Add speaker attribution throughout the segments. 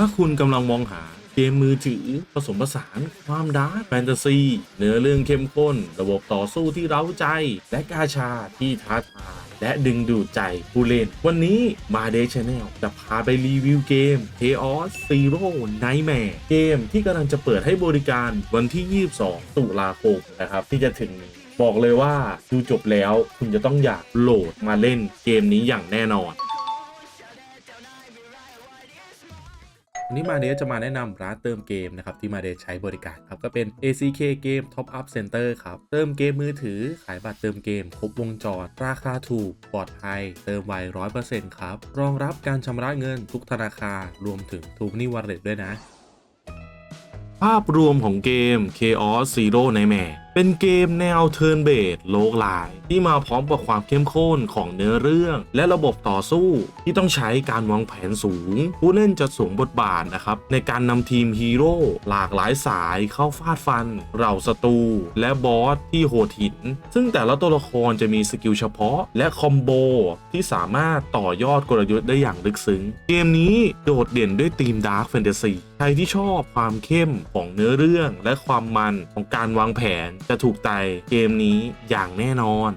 Speaker 1: ถ้าคุณกำลังมองหาเกมมือถือผสมผสานความดาร์กแฟนตาซีเนื้อเรื่องเข้มข้น ระบบต่อสู้ที่เร้าใจ และกาชาที่ท้าทายและดึงดูดใจผู้เล่น วันนี้มาเดชแนลจะพาไปรีวิวเกม Chaos Zero Nightmare เกมที่กำลังจะเปิดให้บริการวันที่ 22 ตุลาคมนะครับ ที่จะถึงนี้บอกเลยว่าดูจบแล้วคุณจะต้องอยากโหลดมาเล่นเกมนี้อย่างแน่นอน วันนี้มาเดจะมาแนะนำร้านเติมเกมนะครับที่มาเดใช้บริการครับก็เป็น ACK Game Top Up Center ครับ เติมเกมมือถือ ขายบัตรเติมเกม ครบวงจร ราคาถูก ปลอดภัย เติมไว100%ครับ รองรับการชำระเงินทุกธนาคารรวมถึงทุกนิว a เ e t ด้วยนะ ภาพรวมของเกม Chaos Zero Nightmare เป็นเกมแนว Turn Based โลกไลน์ที่มาพร้อมกับความเข้มข้นของเนื้อเรื่อง และระบบต่อสู้ที่ต้องใช้การวางแผนสูง ผู้เล่นจะสวมบทบาทนะครับในการนำทีมฮีโร่หลากหลายสายเข้าฟาดฟัน เหล่าศัตรูและบอสที่โหดหิน ซึ่งแต่ละตัวละครจะมีสกิลเฉพาะ และคอมโบที่สามารถต่อยอดกลยุทธ์ได้อย่างลึกซึ้ง เกมนี้โดดเด่นด้วยธีมดาร์ f แฟนตาซีใครที่ชอบความเข้มของเนื้อเรื่องและความมันของการวางแผนจะถูกใจเกมนี้อย่างแน่นอน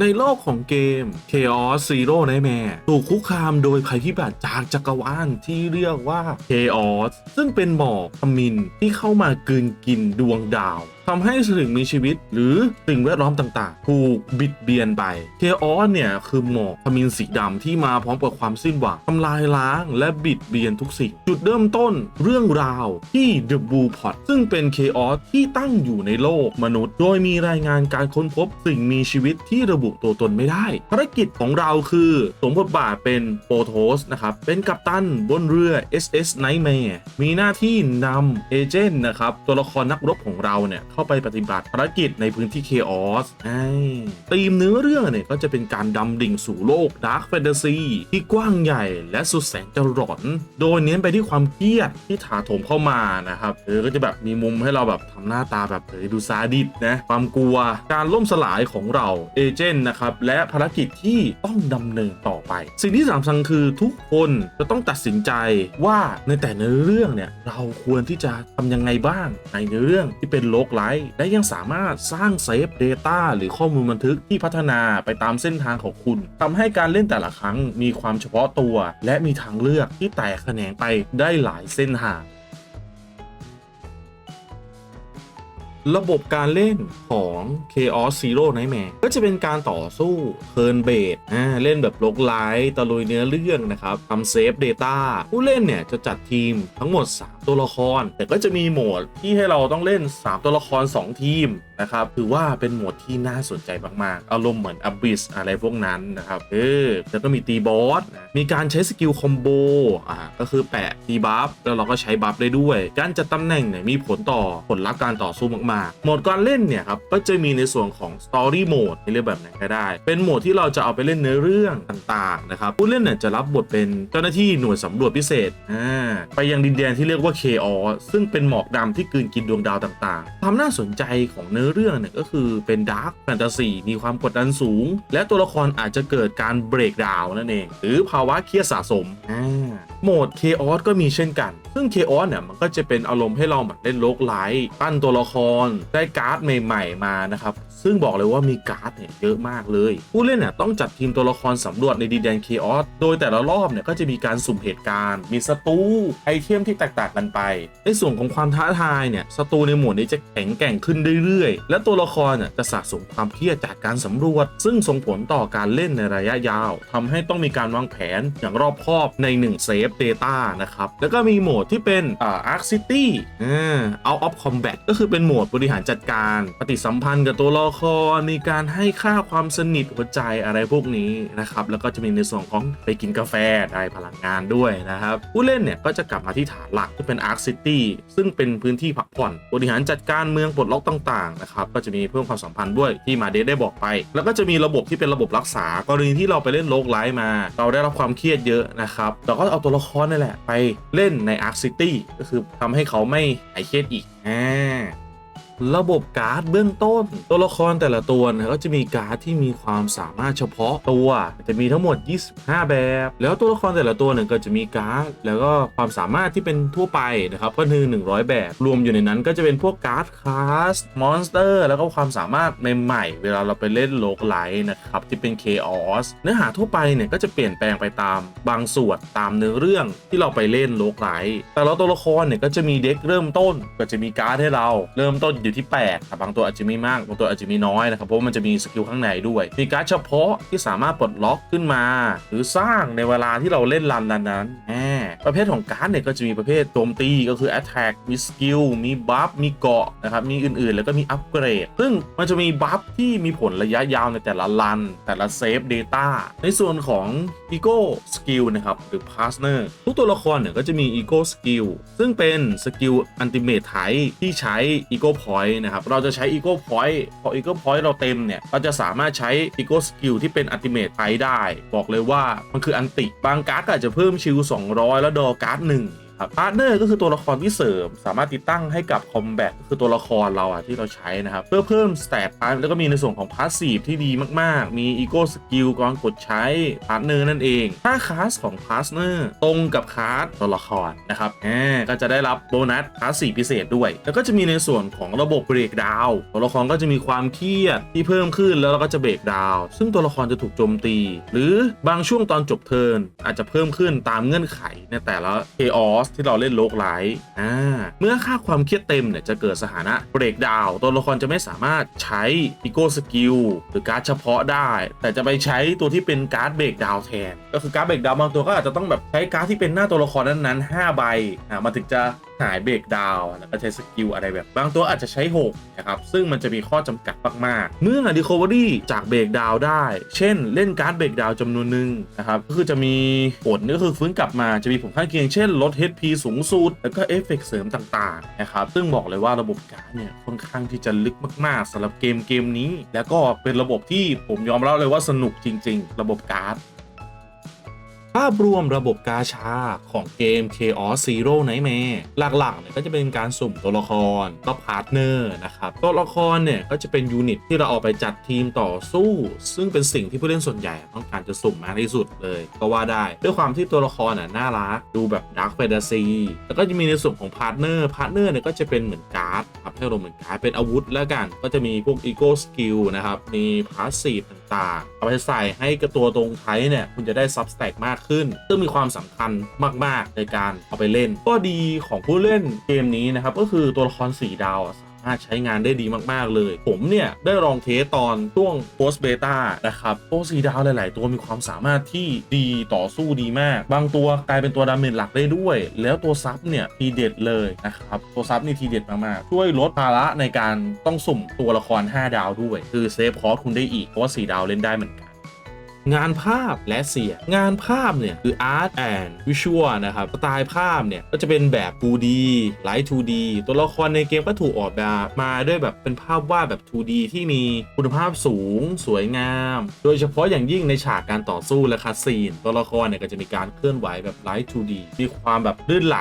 Speaker 1: ในโลกของเกม Chaos Zero Nightmare ถูกคุกคามโดยภัยพิบัติจากจักรวาลที่เรียกว่า Chaos ซึ่งเป็นหมอกขมินที่เข้ามากืนกินดวงดาว ทำให้สิ่งมีชีวิตหรือสิ่งแวดล้อมต่างๆ ถูกบิดเบียนไป Chaos เนี่ยคือหมอกขมินสีดำที่มาพร้อมกับความสิ้นหวังทำลายล้างและบิดเบียนทุกสิ่ง จุดเริ่มต้นเรื่องราวที่ The Blue Pot ซึ่งเป็น Chaos ที่ตั้งอยู่ในโลกมนุษย์ โดยมีรายงานการค้นพบสิ่งมีชีวิตที่ระบุตัวตนไม่ได้ ภารกิจของเราคือสมบทบาทเป็นโปโทสนะครับ เป็นกัปตันบนเรือ SS Nightmare มีหน้าที่นำเอเจนต์นะครับ ตัวละครนักรบของเราเนี่ยเข้าไปปฏิบัติภารกิจในพื้นที่ Chaos ไอ้ธีมเนื้อเรื่องเนี่ยก็จะเป็นการดำดิ่งสู่โลก Dark Fantasy ที่กว้างใหญ่และสุดแสนจะหลอน โดยเน้นไปที่ความเครียดที่ถาโถมเข้ามานะครับเออก็จะแบบมีมุมให้เราแบบทำหน้าตาแบบเออดูซาดิสนะความกลัวการล่มสลายของเราเอเจนต์นะครับและภารกิจที่ต้องดำเนินต่อไป สิ่งที่สำคัญคือทุกคนจะต้องตัดสินใจว่าในแต่ในเรื่องเนี่ยเราควรที่จะทำยังไงบ้างในเนื้อเรื่องที่เป็นโลกไลท์และยังสามารถสร้างเซฟ Data หรือข้อมูลบันทึกที่พัฒนาไปตามเส้นทางของคุณทำให้การเล่นแต่ละครั้งมีความเฉพาะตัว และมีทางเลือกที่แตกแขนงไปได้หลายเส้นทางระบบการเล่นของ Chaos Zero Nightmare ก็จะเป็นการต่อสู้ Turn Based อ่าเล่นแบบลกไลท์ตะลุยเนื้อเรื่องนะครับทำเซฟ Data ผู้เล่นเนี่ยจะจัดทีมทั้งหมด 3 ตัวละคร แต่ก็จะมีโหมดที่ให้เราต้องเล่น 3 ตัวละคร 2 ทีมนะครับถือว่าเป็นโหมดที่น่าสนใจมากๆ อารมณ์เหมือน Abyss อะไรพวกนั้นนะครับเออแล้วก็มีตีบอสมีการใช้สกิลคอมโบอ่าก็คือแปะตีบัฟแล้วเราก็ใช้บัฟได้ด้วย การจัดตำแหน่งเนี่ยมีผลต่อผลลัพธ์การต่อสู้มากๆโหมดการเล่นเนี่ยครับก็จะมีในส่วนของ Story Mode ให้เรียกแบบไหนก็ได้ เป็นโหมดที่เราจะเอาไปเล่นเนื้อเรื่องต่างๆนะครับผู้เล่นเนี่ยจะรับบทเป็นเจ้าหน้าที่หน่วยสำรวจพิเศษอ่าไปยังดินแดนที่เรียกว่าเคออซึ่งเป็นหมอกดำที่กืนกินดวงดาวต่างๆ ความน่าสนใจของเนื้อเรื่องเนี่ยก็คือเป็นดาร์กแฟนตาซีมีความกดดันสูง และตัวละครอาจจะเกิดการเบรกดาวนั่นเอง หรือภาวะเครียดสะสมอ่าโหมด Chaos ก็มีเช่นกัน ซึ่ง Chaos เนี่ยมันก็จะเป็นอารมณ์ให้เราเหมือนเล่นโลกไลท์ปั้นตัวละคร ได้การ์ดใหม่ๆมานะครับ ซึ่งบอกเลยว่ามีการ์ดเนี่ยเยอะมากเลย ผู้เล่นเนี่ยต้องจัดทีมตัวละครสำรวจในดินแดน Chaos โดยแต่ละรอบเนี่ยก็จะมีการสุ่มเหตุการณ์ มีศัตรูไอเทมที่แตกต่างกันไป ในส่วนของความท้าทายเนี่ยศัตรูในหมวดนี้จะแข็งแกร่งขึ้นเรื่อยๆ และตัวละครเนี่ยจะสะสมความเครียดจากการสำรวจ ซึ่งส่งผลต่อการเล่นในระยะยาวทำให้ต้องมีการวางแผนอย่างรอบคอบใน1เซฟ Data นะครับ แล้วก็มีโหมดที่เป็นอ่า Arc City อ่า Out of Combat ก็คือเป็นโหมดบริหารจัดการปฏิสัมพันธ์กับตัวละครมีการให้ค่าความสนิทหัวใจอะไรพวกนี้นะครับ แล้วก็จะมีในส่วนของไปกินกาแฟได้พลังงานด้วยนะครับ ผู้เล่นเนี่ยก็จะกลับมาที่ฐานหลักที่เป็น Arc City ซึ่งเป็นพื้นที่พักผ่อน บริหารจัดการเมืองปลดล็อกต่างๆนะครับก็จะมีเพิ่มความสัมพันธ์ด้วยที่มาเดได้บอกไป แล้วก็จะมีระบบที่เป็นระบบรักษากรณีที่เราไปเล่นโลกไลท์มา เราได้รับความเครียดเยอะนะครับเราก็เอาตัวละครนั่นแหละ ไปเล่นในอาร์คซิตี้ก็คือทำให้เขาไม่หายเครียดอีกอ่า ระบบการ์ดเบื้องต้น ตัวละครแต่ละตัวนะก็จะมีการ์ดที่มีความสามารถเฉพาะตัวจะมีทั้งหมด 25 แบบ แล้วตัวละครแต่ละตัวเนี่ยก็จะมีการ์ดแล้วก็ความสามารถที่เป็นทั่วไปนะครับก็คือ100 แบบ รวมอยู่ในนั้นก็จะเป็นพวกการ์ดคลาสมอนสเตอร์แล้วก็ความสามารถใหม่ๆเวลาเราไปเล่นโลกไลท์นะครับที่เป็น Chaos เนื้อหาทั่วไปเนี่ยก็จะเปลี่ยนแปลงไปตามบางส่วนตามเนื้อเรื่องที่เราไปเล่นโลกไลท์แต่ละตัวละครเนี่ยก็จะมีเด็กเริ่มต้นก็จะมีการ์ดให้เราเริ่มต้นอยู่อยู่ที่8แต่บางตัวอาจจะมีมากบางตัวอาจจะมีน้อยนะครับเพราะว่ามันจะมีสกิลข้างในด้วย มีการ์ดเฉพาะที่สามารถปลดล็อกขึ้นมา หรือสร้างในเวลาที่เราเล่นรันนั้นๆแประเภทของการ์ดเนี่ยก็จะมีประเภทโจมตีก็คือ attack มีสกิลมีบัฟมีเกาะนะครับมีอื่นๆ แล้วก็มีอัปเกรด ซึ่งมันจะมีบัฟที่มีผลระยะยาวในแต่ละรัน แต่ละเซฟ Data ในส่วนของ Ego Skill นะครับหรือ Partner ทุกตัวละครเนี่ยก็จะมี Ego Skill ซึ่งเป็นสกิล Ultimate ไทที่ใช้ Ego Point นะครับเราจะใช้ Ego Point พอ Ego Point เราเต็มเนี่ยเราจะสามารถใช้ Ego Skill ที่เป็น Ultimate ไทได้ บอกเลยว่ามันคืออันติบางการ์ดอาจจะเพิ่มชิล200แล้วดอการ์ดหนึ่ง ครับพาร์ทเนอร์ก็คือตัวละครที่เสริม สามารถติดตั้งให้กับคอมแบทก็คือตัวละครเราอะที่เราใช้นะครับ เพื่อเพิ่มสเตตแล้วก็มีในส่วนของพาสซีฟที่ดีมากๆ มีอีโก้สกิลก่อนกดใช้พาร์ทเนอร์นั่นเอง ถ้าคลาสของพาร์ทเนอร์ตรงกับคลาสตัวละครนะครับแหมก็จะได้รับโบนัสพาสซีฟพิเศษด้วย แล้วก็จะมีในส่วนของระบบเบรกดาวตัวละครก็จะมีความเครียดที่เพิ่มขึ้นแล้วเราก็จะเบรกดาวซึ่งตัวละครจะถูกโจมตี หรือบางช่วงตอนจบเทิร์นอาจจะเพิ่มขึ้นตามเงื่อนไขในแต่ละ Chaos ที่เราเล่นโลกไลท์อ่าเมื่อค่าความเครียดเต็มเนี่ยจะเกิดสถานะเบรกดาวตัวละครจะไม่สามารถใช้อีโก้สกิลหรือการ์ดเฉพาะได้ แต่จะไปใช้ตัวที่เป็นการ์ดเบรกดาวแทน ก็คือการ์ดเบรกดาวบางตัวก็อาจจะต้องแบบใช้การ์ดที่เป็นหน้าตัวละครนั้นๆ5ใบอ่ามันถึงจะ หายเบรกดาวแล้วก็ใช้สกิลอะไรแบบ บางตัวอาจจะใช้6นะครับซึ่งมันจะมีข้อจำกัดมากๆ เมื่อ Recovery จากเบรกดาวได้ เช่น เล่นการ์ดเบรกดาวน์จำนวนหนึ่งนะครับก็คือจะมีผลก็คือฟื้นกลับมาจะมีผลข้างเคียงเช่นลด HP สูงสุดแล้วก็เอฟเฟกต์เสริมต่างๆนะครับซึ่งบอกเลยว่าระบบการ์ดเนี่ยค่อนข้างที่จะลึกมากๆสำหรับเกมเกมนี้ แล้วก็เป็นระบบที่ผมยอมรับเลยว่าสนุกจริง ๆ ระบบการ์ดาพรวมระบบกาชาของเกม Chaos Zero Nightmare หลักๆเนี่ยก็จะเป็นการสุ่มตัวละครก็พาร์ทเนอร์นะครับ ตัวละครเนี่ยก็จะเป็นยูนิตที่เราเอาไปจัดทีมต่อสู้ ซึ่งเป็นสิ่งที่ผู้เล่นส่วนใหญ่ต้องการจะสุ่มมากที่สุดเลย ก็ว่าได้ด้วยความที่ตัวละครน่ะน่ารัก ดูแบบดาร์ f แฟนตาซีแล้วก็จะมีในส่วนของพาร์ทเนอร์พาร์ทเนอร์เนี่ยก็จะเป็นเหมือนการ์ดครับให้เราเหมือนการ์ดเป็นอาวุธแล้วกัน ก็จะมีพวกอีโก้สกิลนะครับมีพาสซีฟ ต่างๆ เอาไปใส่ให้กับตัวตรงไทยเนี่ยคุณจะได้ซับสแต็กมากขึ้น ซึ่งมีความสำคัญมาก ๆ ในการเอาไปเล่น ก็ดีของผู้เล่นเกมนี้นะครับก็คือตัวละครสีดาวสารถใช้งานได้ดีมากๆเลย ผมเนี่ยได้ลองเทสตอนช่วง post beta นะครับตัวสีดาวหลาย ๆ ตัวมีความสามารถที่ดีต่อสู้ดีมาก บางตัวกลายเป็นตัวดาเมจหลักได้ด้วย แล้วตัวซับเนี่ยทีเด็ดเลยนะครับตัวซับนี่ทีเด็ดมากๆช่วยลดภาระในการต้องสุ่มตัวละคร 5 ดาวด้วย คือเซฟคอร์สคุณได้อีกเพราะว่า4ดาวเล่นได้เหมือนกัน งานภาพและเสียงงานภาพเนี่ยคือ Art and Visual นะครับสไตล์ภาพเนี่ยก็จะเป็นแบบ 2D Light 2D ตัวละครในเกมก็ถูกออกแบบมาด้วยแบบเป็นภาพวาดแบบ 2D ที่มีคุณภาพสูง สวยงาม โดยเฉพาะอย่างยิ่งในฉากการต่อสู้และคัดซีน ตัวละครเนี่ยก็จะมีการเคลื่อนไหวแบบ Light 2D มีความแบบลื่นไหล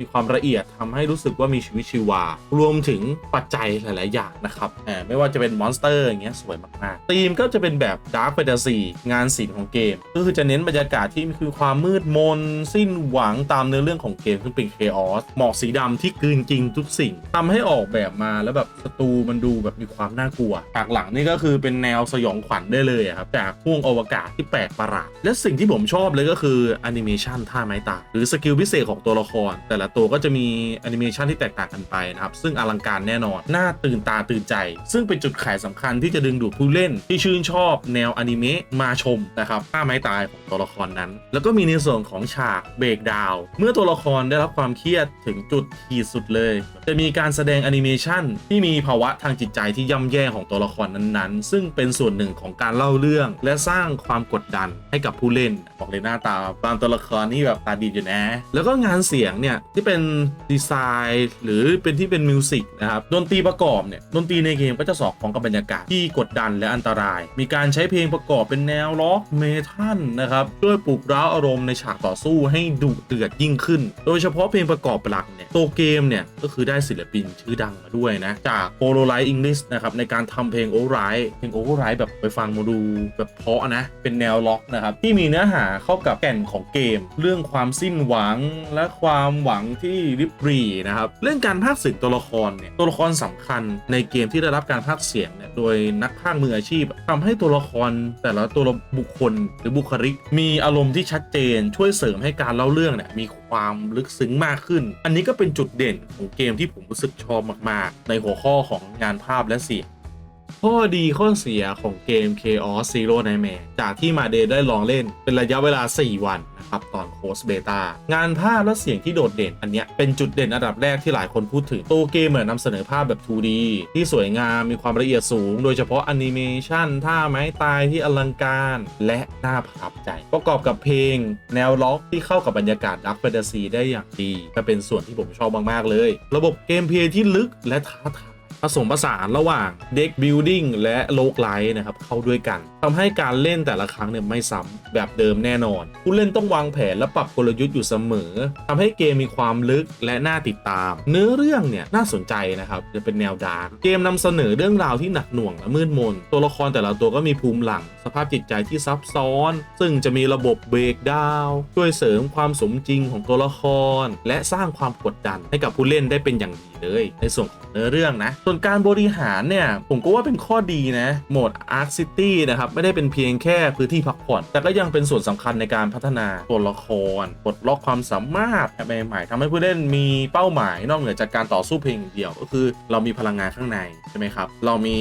Speaker 1: มีความละเอียดทำให้รู้สึกว่ามีชีวิตชีวา รวมถึงปัจจัยหลาย ๆ อย่างนะครับไม่ว่าจะเป็นมอนสเตอร์อย่างเงี้ยสวยมากๆธีมก็จะเป็นแบบ Dark Fantasy งานศิลป์ของเกม ก็คือจะเน้นบรรยากาศที่คือความมืดมน สิ้นหวังตามเนื้อเรื่องของเกมซึ่งเป็น Chaos หมอกสีดำที่กลืนจริงทุกสิ่งทำให้ออกแบบมาแล้วแบบศัตรูมันดูแบบมีความน่ากลัวฉากหลังนี่ก็คือเป็นแนวสยองขวัญได้เลยครับจากห่วงอวกาศที่แปลกประหลาดและสิ่งที่ผมชอบเลยก็คือแอนิเมชันท่าไม้ตาหรือสกิลพิเศษของตัวละคร แต่ละตัวก็จะมีแอนิเมชันที่แตกต่างกันไปนะครับซึ่งอลังการแน่นอนน่าตื่นตาตื่นใจ ซึ่งเป็นจุดขายสำคัญที่จะดึงดูดผู้เล่นที่ชื่นชอบแนวอนิเมะมาชมนะครับท่าไม้ตายของตัวละครนั้น แล้วก็มีในส่วนของฉากเบรกดาวเมื่อตัวละครได้รับความเครียดถึงจุดขีดสุดเลย จะมีการแสดงแอนิเมชันที่มีภาวะทางจิตใจที่ย่ำแย่ของตัวละครนั้นๆ ซึ่งเป็นส่วนหนึ่งของการเล่าเรื่อง และสร้างความกดดันให้กับผู้เล่นบอกเลยหน้าตาบางตัวละครนี่แบบตาดีอยู่นะ แล้วก็งานเสียงเนี่ยที่เป็นดีไซน์หรือเป็นที่เป็นมิวสิกนะครับดนตรีประกอบเนี่ยดนตรีในเกมก็จะสอดคล้องกับบรรยากาศที่กดดันและอันตราย มีการใช้เพลงประกอบเป็นแนวล็อกเมทัลนะครับช่วยปลุกร้าวอารมณ์ในฉากต่อสู้ให้ดุเดือดยิ่งขึ้น โดยเฉพาะเพลงประกอบหลักเนี่ยตัวเกมเนี่ยก็คือได้ศิลปินชื่อดังมาด้วยนะ จากโ o โลไลท์อังกฤษนะครับในการทำเพลงโอไรเพลงโอไรแบบไปฟังมาดูแบบเพาะนะ เป็นแนวล็อกนะครับที่มีเนื้อหาเข้ากับแก่นของเกม เรื่องความสิ้นหวังและความหวังที่ริบหรี่นะครับเรื่องการพากย์เสียงตัวละครเนี่ยตัวละครสำคัญในเกมที่ได้รับการพากย์เสียงเนี่ยโดยนักพากย์มืออาชีพทำให้ตัวละครแต่ละตัวบุคคลหรือบุคลิก มีอารมณ์ที่ชัดเจน ช่วยเสริมให้การเล่าเรื่องเนี่ยมีความลึกซึ้งมากขึ้น อันนี้ก็เป็นจุดเด่นของเกมที่ผมรู้สึกชอบมากๆ ในหัวข้อของงานภาพและเสียงข้อดีข้อเสียของเกม Chaos Zero Nightmare จากที่มาเดย์ได้ลองเล่นเป็นระยะเวลา 4 วัน นะครับตอนโคสเบต้างานภาพและเสียงที่โดดเด่นอันเนี้ยเป็นจุดเด่นอันดับแรกที่หลายคนพูดถึงตัวเกมเหมือนนำเสนอภาพแบบ 2D ที่สวยงามมีความละเอียดสูง โดยเฉพาะแอนิเมชันท่าไม้ตายที่อลังการและน่าประทับใจ ประกอบกับเพลง แนวล็อกที่เข้ากับบรรยากาศดักแฟนตาซีได้อย่างดีก็เป็นส่วนที่ผมชอบมากๆเลย ระบบเกมเพลย์ที่ลึกและท้าทาย ผสมผสานระหว่างเด็กบิลดิ้งและโลกไลท์นะครับเข้าด้วยกันทำให้การเล่นแต่ละครั้งเนี่ยไม่ซ้ำแบบเดิมแน่นอน ผู้เล่นต้องวางแผนและปรับกลยุทธ์อยู่เสมอทำให้เกมมีความลึกและน่าติดตาม เนื้อเรื่องเนี่ยน่าสนใจนะครับจะเป็นแนวดาร์กเกมนำเสนอเรื่องราวที่หนักหน่วงและมืดมน ตัวละครแต่ละตัวก็มีภูมิหลัง สภาพจิตใจที่ซับซ้อน ซึ่งจะมีระบบเบรกดาวน์ช่วยเสริมความสมจริงของตัวละคร และสร้างความกดดันให้กับผู้เล่นได้เป็นอย่างดีเลย ในส่วนของเนื้อเรื่องนะส่วนการบริหารเนี่ย ผมก็ว่าเป็นข้อดีนะโหมด Arc City นะครับ ไม่ได้เป็นเพียงแค่พื้นที่พักผ่อน แต่ก็ยังเป็นส่วนสำคัญในการพัฒนาตัวละครปลดล็อกความสามารถใหม่ๆทำให้ผู้เล่นมีเป้าหมายนอกเหนือจากการต่อสู้เพียงอย่างเดียว ก็คือเรามีพลังงานข้างในใช่ไหมครับ เรามี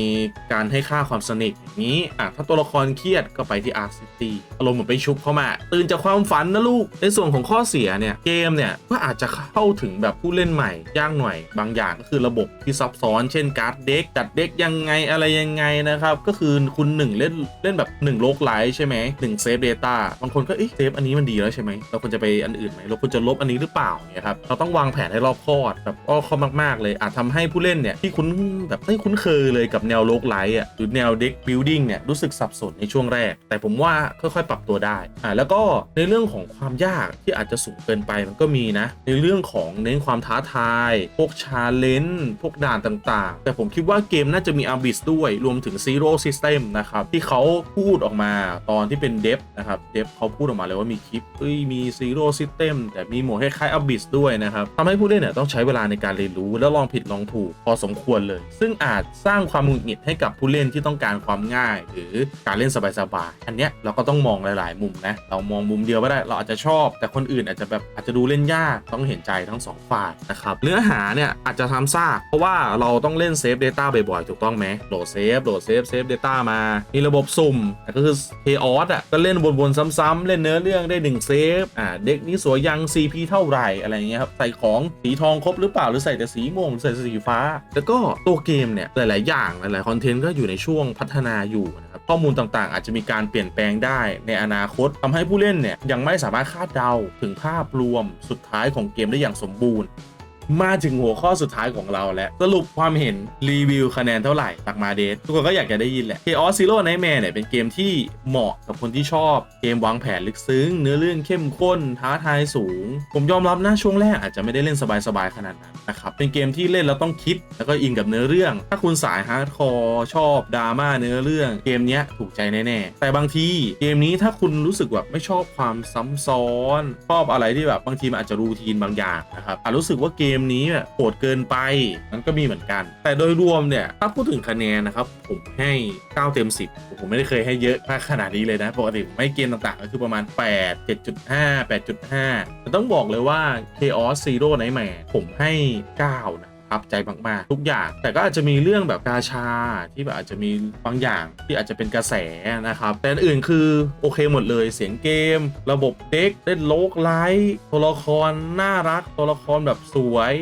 Speaker 1: การให้ค่าความสนิทอย่างนี้อะถ้าตัวละครเครียดก็ไปที่ Arc City อารมณ์เหมือนไปชุบเข้ามา ตื่นจากความฝันนะลูก ในส่วนของข้อเสียเนี่ยเกมเนี่ยก็อาจจะเข้าถึงแบบผู้เล่นใหม่ยากหน่อย บางอย่างก็คือระบบที่ซับซ้อนเช่นการ์ดเด็กจัดเด็กยังไงอะไรยังไงนะครับ ก็คือคุณหนึ่งเล่นเล่นแบบ1โลกไลท์ใช่ไหมหนึ่งเซฟเดต้าบางคนก็เอ๊ะเซฟอันนี้มันดีแล้วใช่ไหมเราควรจะไปอันอื่นไหมเราควรจะลบอันนี้หรือเปล่าเนี่ยครับเราต้องวางแผนให้รอบคอบแบบรอคอบมากๆ เลยอาจทำให้ผู้เล่นเนี่ยที่คุ้นแบบไม่คุ้นเคยเลยกับแนวโลกไลท์อะหรือแนวเด็กบิลดิ้งเนี่ยรู้สึกสับสนในช่วงแรก แต่ผมว่าค่อยๆ ปรับตัวได้อ่าแล้วก็ในเรื่องของความยากที่อาจจะสูงเกินไปมันก็มีนะ ในเรื่องของเน้นความท้าทาย พวกชาเลนจ์พวกด่านต่างๆ แต่ผมคิดว่าเกมน่าจะมีอาบิสด้วยรวมถึง Zero System นะครับ ที่เขาพูดออกมาตอนที่เป็นเดฟนะครับเดฟเขาพูดออกมาเลยว่ามีคลิปเอ้ยมี Zero System แต่มีโหมดคล้ายๆ Abyss ด้วยนะครับทำให้ผู้เล่นเนี่ยต้องใช้เวลาในการเรียนรู้และลองผิดลองถูกพอสมควรเลย ซึ่งอาจสร้างความหงุดหงิดให้กับผู้เล่นที่ต้องการความง่าย หรือการเล่นสบายๆอันเนี้ยเราก็ต้องมองหลาย ๆ มุมนะเรามองมุมเดียวไม่ได้เราอาจจะชอบ แต่คนอื่นอาจจะแบบอาจจะดูเล่นยากต้องเห็นใจทั้งสองฝ่ายนะครับเนื้อหาเนี่ยอาจจะทำซากเพราะว่าเราต้องเล่นเซฟ Data บ่อยๆ ถูกต้องไหมโหลดเซฟโหลดเซฟเซฟ Data มา มีระบบสุ่มก็คือ Chaos อะก็เล่นวนๆ ซ้ำๆ เล่นเนื้อเรื่องได้1เซฟอ่าเด็กนี้สวยยัง CP เท่าไหร่อะไรเงี้ยครับใส่ของสีทองครบหรือเปล่าหรือใส่แต่สีม่วงหรือใส่สีฟ้า แล้วก็ตัวเกมเนี่ยหลายๆ อย่างหลายๆคอนเทนต์ก็อยู่ในช่วงพัฒนาอยู่นะครับข้อมูลต่างๆ อาจจะมีการเปลี่ยนแปลงได้ในอนาคตทำให้ผู้เล่นเนี่ยยังไม่สามารถคาดเดาถึงภาพรวมสุดท้ายของเกมได้อย่างสมบูรณ์ มาถึงหัวข้อสุดท้ายของเราแล้ว สรุปความเห็นรีวิวคะแนนเท่าไหร่ตักมาเดททุกคนก็อยากจะได้ยินแหละ Chaos Zero Nightmare เนี่ยเป็นเกมที่เหมาะกับคนที่ชอบเกมวางแผนลึกซึ้ง เนื้อเรื่องเข้มข้น ท้าทายสูง ผมยอมรับนะช่วงแรกอาจจะไม่ได้เล่นสบายๆขนาดนั้นนะครับเป็นเกมที่เล่นแล้วต้องคิด แล้วก็อินกับเนื้อเรื่อง ถ้าคุณสายฮาร์ดคอร์ชอบดราม่าเนื้อเรื่องเกมนี้ถูกใจแน่ๆแต่บางทีเกมนี้ถ้าคุณรู้สึกแบบไม่ชอบความซ้ำซ้อนชอบอะไรที่แบบบางทีมันอาจจะรูทีนบางอย่างนะครับอาจรู้สึกว่าเกมนี้แบบโหดเกินไปมันก็มีเหมือนกัน แต่โดยรวมเนี่ยถ้าพูดถึงคะแนนนะครับ ผมให้ 9 เต็ม 10 ผมไม่ได้เคยให้เยอะมากขนาดนี้เลยนะ ปกติผมให้เกมต่างๆ ก็คือประมาณ 8 7.5 8.5 แต่ต้องบอกเลยว่า Chaos Zero Nightmare ผมให้ 9 นะ ทับใจมากๆ ทุกอย่าง แต่ก็อาจจะมีเรื่องแบบกาชาที่แบบอาจจะมีบางอย่างที่อาจจะเป็นกระแสนะครับ แต่อื่นคือโอเคหมดเลยเสียงเกม ระบบเด็กเล่นโลกไลท์ตัวละครน่ารักตัวละครแบบสวย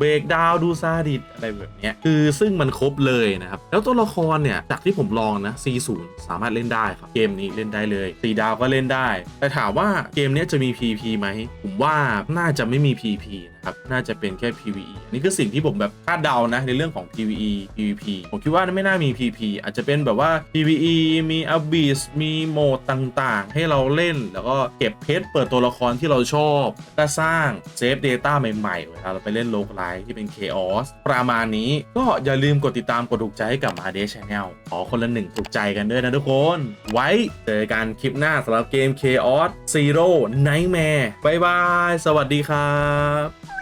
Speaker 1: เบรกดาวดูซาดิสอะไรแบบเนี้ยคือซึ่งมันครบเลยนะครับ แล้วตัวละครเนี่ย จากที่ผมลองนะ C0 สามารถเล่นได้ครับ เกมนี้เล่นได้เลยสีดาวก็เล่นได้ แต่ถามว่าเกมนี้จะมี PP ไหม ผมว่าน่าจะไม่มี PP นะครับ น่าจะเป็นแค่ PVE นนี่คือสิ่งที่ผมแบบคาดเดานะในเรื่องของ PVE PVP ผมคิดว่าไม่น่ามี PP อาจจะเป็นแบบว่า PVE มี Abyss มีโหมดต่างๆ ให้เราเล่นแล้วก็เก็บเพชรเปิดตัวละครที่เราชอบก็สร้างเซฟ Data ใหม่ๆเวลาเราไปเล่นโลกไลท์ที่เป็น Chaos ประมาณนี้ก็อย่าลืมกดติดตามกดถูกใจให้กับมาเดชแนลขอคนละหนึ่งถูกใจกันด้วยนะทุกคน ไว้เจอกันคลิปหน้าสำหรับเกม Chaos Zero Nightmare บายบาย สวัสดีครับ